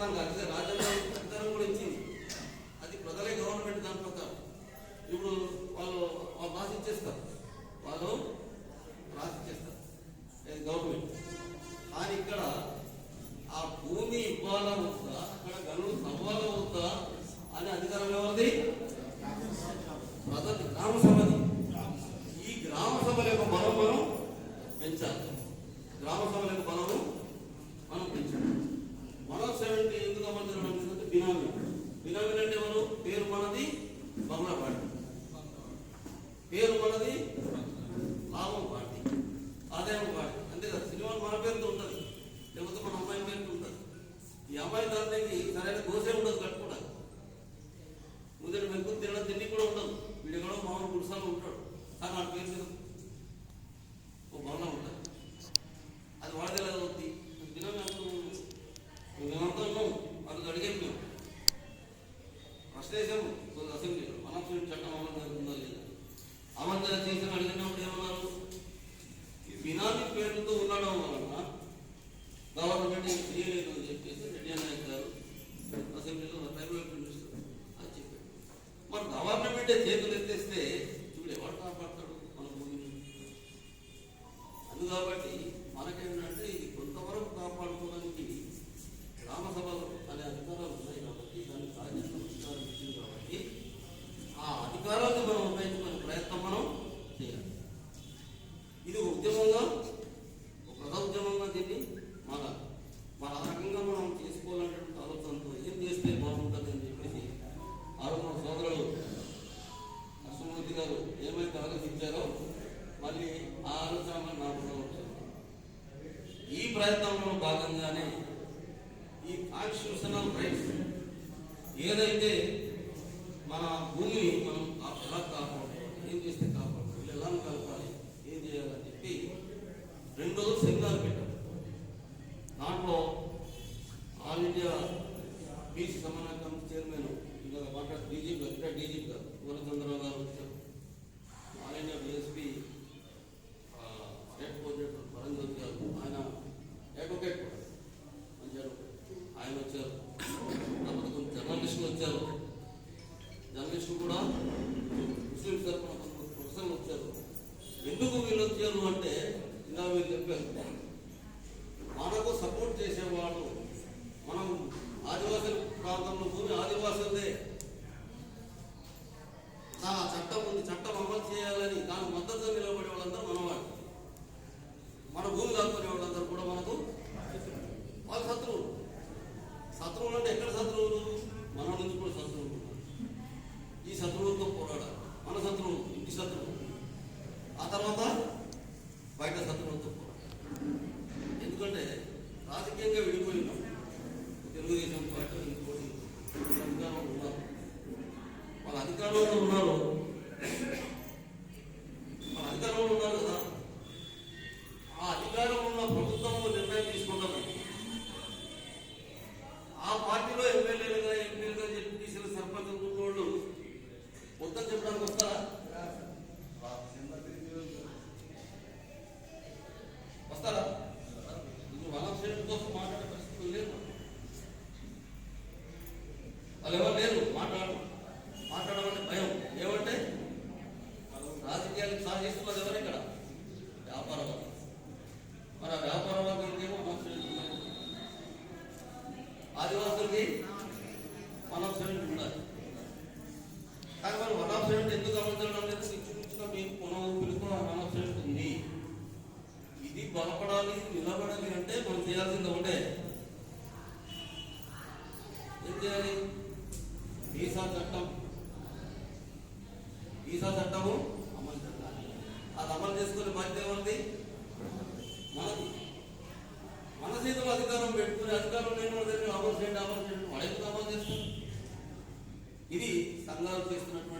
మనకు అడిగితే రాజ్యాంగం అధికారం కూడా ఇచ్చింది. అది ప్రజలే గవర్నమెంట్ దాని ప్రకారం. ఇప్పుడు వాళ్ళు వాళ్ళు రాసి ఇచ్చేస్తారు. వాళ్ళు రాసి ఇచ్చేస్తారు. గవర్నమెంట్. కానీ ఇక్కడ ఆ భూమి ఇవ్వాలా వద్దా? అక్కడ గనులు తవ్వాలా వద్దా? అనే అధికారం ఎవరిది? బినోమినల్ బినోమినల్ అంటే ఎవరు? పేరు మనది బహుళ పార్టీ. పేరు మనది లాభం పార్టీ. ఆదాయం పార్టీ. అంతే కదా? సినిమా మన పేరుతో ఉంటుంది. లేకపోతే మన అమ్మాయి పేరుతో ఉంటుంది. ఈ అమ్మాయి దానికి సరైన దోషే ఉండదు ఆలోచన ప్రయత్నంలో భాగంగానే ఈ కాన్స్టిట్యూషనల్ రైట్స్ ఏదైతే మన భూమిని మనం ఎలా కాపాడు ఏం చేస్తే కాపాడు వీళ్ళు ఎలా కలపాలి ఏం చేయాలని చెప్పి రెండు రోజులు సెమినార్ పెట్టారు దాంట్లో చేస్తూ కూడా ముస్లిం తరఫున కొంతమంది ప్రొఫెసర్లు వచ్చారు. ఎందుకు వీళ్ళు వచ్చారు అంటే ఇలా మీరు చెప్పారు. మనకు సపోర్ట్ చేసేవాళ్ళు మనం ఆదివాసీ ప్రాంతంలో భూమి ఆదివాసులదే. చాలా చట్టం ఉంది చట్టం అమలు చేయాలని దానికి మద్దతు నిలబడే వాళ్ళందరూ మనవాళ్ళు. Jesús, బాధ్యత మనది మనది. మన చేతిలో అధికారం పెట్టుకుని అధికారం లేని వాళ్ళ దగ్గర అమలు చేయండి అమలు చేయండి. వాడేందుకు అమలు చేస్తారు ఇది సంఘాలు చేస్తున్నటువంటి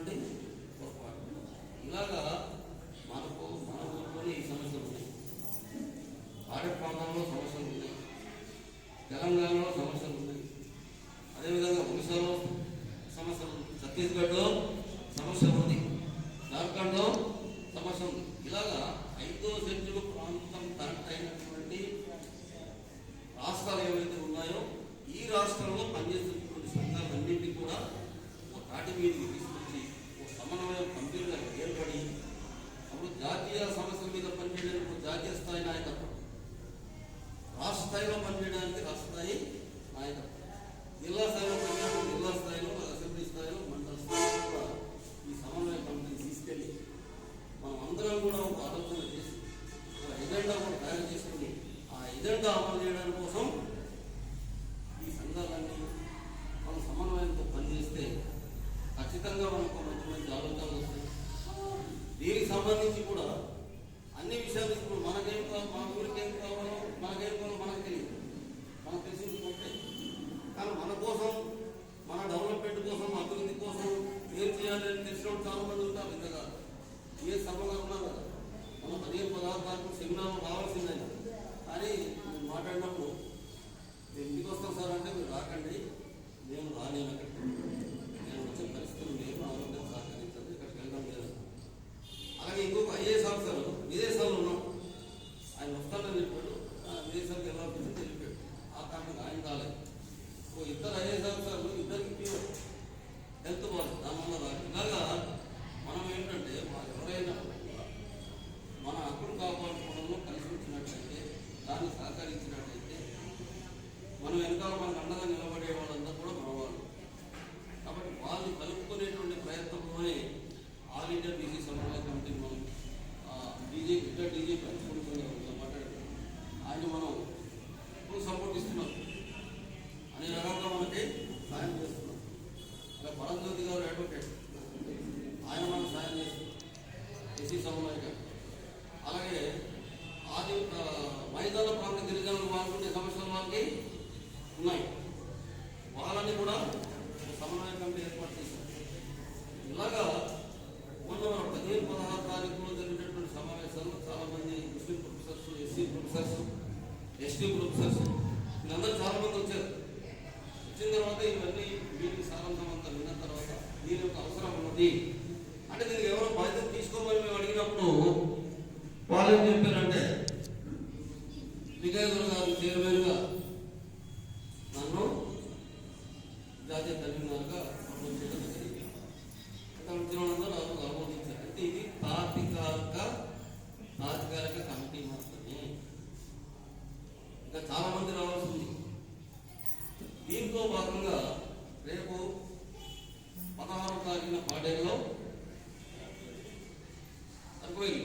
ఐదో సెంచరీ ప్రాంతం కరెక్ట్ అయినటువంటి రాష్ట్రాలు ఏవైతే ఉన్నాయో ఈ రాష్ట్రంలో పనిచేస్తున్నటువంటి సంఘాలన్నింటినీ కూడా ఒక తాటి మీదకి తీసుకొచ్చి ఒక సమన్వయం కంపెనీగా ఏర్పడి అప్పుడు జాతీయ సమస్యల మీద పనిచేయడానికి జాతీయ స్థాయి నాయకత్వం. రాష్ట్ర స్థాయిలో పనిచేయడానికి రాష్ట్ర స్థాయి నాయకత్వం. జిల్లా స్థాయి నిజంగా అమలు చేయడం కోసం ఈ సంఘాలన్నీ మనం సమన్వయంతో పనిచేస్తే ఖచ్చితంగా మనకు మంచి మంచి ఆలోచనలు వస్తాయి. దీనికి సంబంధించి కూడా అన్ని విషయాలు ఇప్పుడు మనకేం కావాలి మన ఊరికి ఏం కావాలో మనకేం కావాలో మనకు తెలియదు మనకు తెలిసింది ఒకటే కానీ మన కోసం మన డెవలప్మెంట్ కోసం అభివృద్ధి కోసం ఏం చేయాలి అని తెలిసిన వాళ్ళు చాలా మంది ఉంటారు ఇంతగా ఏ సభగా ఉన్నారు కదా మన పదిహేను పదహారు తారీఖు సెమినార్ రావాల్సిందే కానీ మీరు మాట్లాడినప్పుడు "నేను ఇంటికి మీరు రాకండి. నేను రాలేను అక్కడికి నేను వచ్చే పరిస్థితులు నేను ఆరోగ్యం సహకరించదు ఇక్కడికి వెళ్ళడం లేదు. అలాగే ఇంకొక ఐఏఎస్ ఆఫీసర్ విదేశాల్లో ఉన్నాం ఆయన వస్తానని చెప్పాడు. విదేశాలకు వెళ్ళాల్సింది తెలిపాడు. ఆ కారణంగా ఆయన రాలేదు. ఓ ఇద్దరు ఐఏఎస్ ఆఫీసర్లు ఇద్దరికి ప్యూర్ హెల్త్ బాగుంది దానివల్ల రాదు ఇలాగా మనం ఏంటంటే వాళ్ళు ఎవరైనా మన హక్కును కాపాడుకోవడంలో కలిసి వచ్చినట్లయితే దాన్ని సహకరించినట్టు మనం వెనకాల మనకు అండగా నిలబడే వాళ్ళంతా కూడా మనవాళ్ళు కాబట్టి వాళ్ళు కలుపుకునేటువంటి ప్రయత్నంలోనే ఆల్ ఇండియా బీజీ సమన్వయ కమిటీ మనం బీజేపీ ఇద్దరు డీజేపీ అనుకుంటున్నాం మాట్లాడుతున్నాం ఆయన మనం ఉన్నాయి వాళ్ళని కూడా ఒక సమన్వయ కమిటీ ఏర్పాటు చేశారు ఇలాగా మొన్న మన పదిహేను పదహారు తారీఖులో జరిగినటువంటి సమావేశాల్లో చాలా మంది Muslim professors SC professors ST professors వీళ్ళందరూ చాలా మంది వచ్చారు వచ్చిన తర్వాత ఇవన్నీ మీటింగ్ సారాంశం అంతా విన్న తర్వాత దీని యొక్క అవసరం ఉన్నది అంటే దీనికి ఎవరో బాధ్యత తీసుకోమని మేము అడిగినప్పుడు వాళ్ళు ఏం చెప్పారంటే విజయదుర్గ గారు చైర్మన్గా నన్ను జాతీయ కన్వీనర్గా ప్రపోజ్ చేయడం జరిగింది అక్కడ వచ్చిన వాళ్ళందరూ నాకు ఆమోదించారు అంటే ఇది తాత్కాలిక తాత్కాలిక కమిటీ మాత్రమే ఇంకా చాలా మంది రావాల్సి ఉంది దీంతో భాగంగా రేపు పదహారు తారీఖున పాడేరులో అరకువేలి